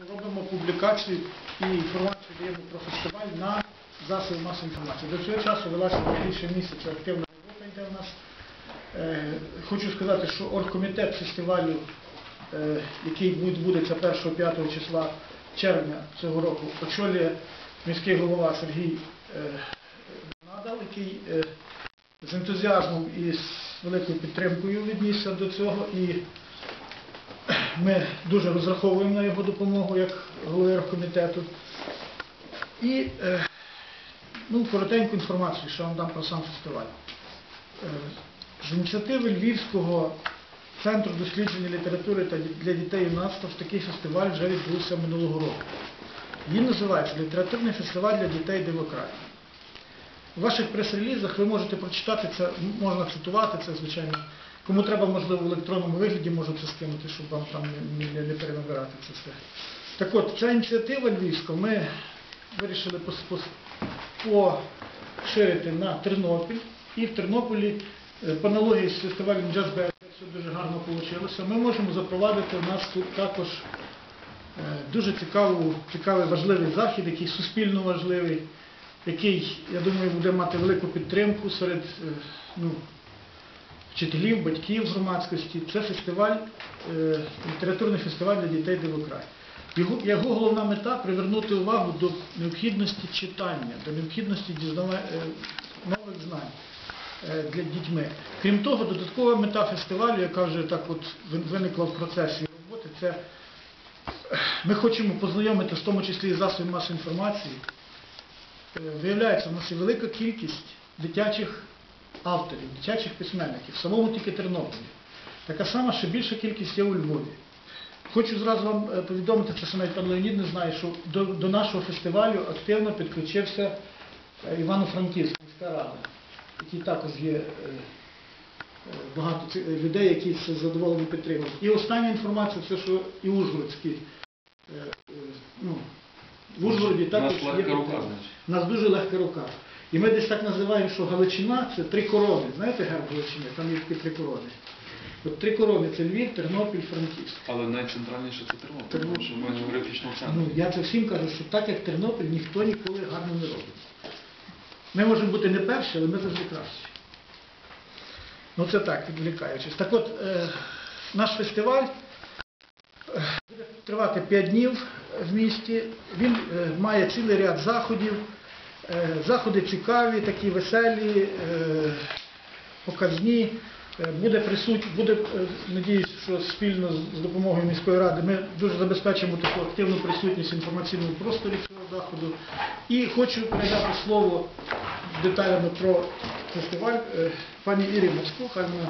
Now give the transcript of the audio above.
робимо публікацію і інформацію даємо про фестиваль на засоби масової інформації. До цього часу велася більше місяця активна робота йде у нас. Е, Хочу сказати, що оргкомітет фестивалю, е, який відбудеться 1-5 числа червня цього року, очолює міський голова Сергій е, Надал, який з ентузіазмом і з великою підтримкою віднісся до цього. Ми дуже розраховуємо на його допомогу як голови комітету. І е, ну, коротеньку інформацію, що вам дам про сам фестиваль. Е, З ініціативи Львівського центру дослідження літератури та для дітей і юнацтва такий фестиваль вже відбувся минулого року. Він називається Літературний фестиваль для дітей демократії. У ваших прес-релізах ви можете прочитати це, можна цитувати це, звичайно. Кому треба, можливо, в електронному вигляді можу це скинути, щоб вам там не, не, не перенабирати це все. Так от, ця ініціатива львівська, ми вирішили поширити на Тернопіль. І в Тернополі, е, по аналогії з фестивалем Band, все дуже гарно вийшло. Ми можемо запровадити у нас тут також е, дуже цікаву, цікавий важливий захід, який суспільно важливий, який, я думаю, буде мати велику підтримку серед е, ну, вчителів, батьків громадськості. Це фестиваль, е, літературний фестиваль для дітей демократії. Його, головна мета привернути увагу до необхідності читання, до необхідності е, нових знань для дітьми. Крім того, додаткова мета фестивалю, яка вже так от виникла в процесі роботи, це ми хочемо познайомити, в тому числі і засобів масової інформації. Виявляється, у нас є велика кількість дитячих авторів, дитячих письменників, в самому тільки Тернополі. Така сама ще більша кількість є у Львові. Хочу зразу вам е, повідомити, це навіть пан Леонід не знає, що до, до нашого фестивалю активно підключився е, Івано-Франківська міська рада, який також є е, багато людей, які це задоволені підтримують. І остання інформація, це що і Ужгородський. е, ну, в Ужгороді також є У нас дуже легка рука. І ми десь так називаємо, що Галичина це три корони. Знаєте герб Галичини? Там є такі три корони. От три корони це Львів, Тернопіль, Франківськ. Але найцентральніше це Тернопіль, Тернопіль. тому що ми географічно в центрі. Ну, я це всім кажу, що так як Тернопіль ніхто ніколи гарно не робить. Ми можемо бути не перші, але ми завжди кращі. Ну це так, відвлікаючись. Так от, е, наш фестиваль е, буде тривати 5 днів в місті. Він е, має цілий ряд заходів. Е, заходи цікаві, такі веселі, е, показні. Буде присуть, буде, надіюсь, що спільно з- допомогою міської ради ми дуже забезпечимо таку активну присутність в інформаційному просторі цього заходу. І хочу передати слово деталями про фестиваль пані Ірі Мацько, хай вона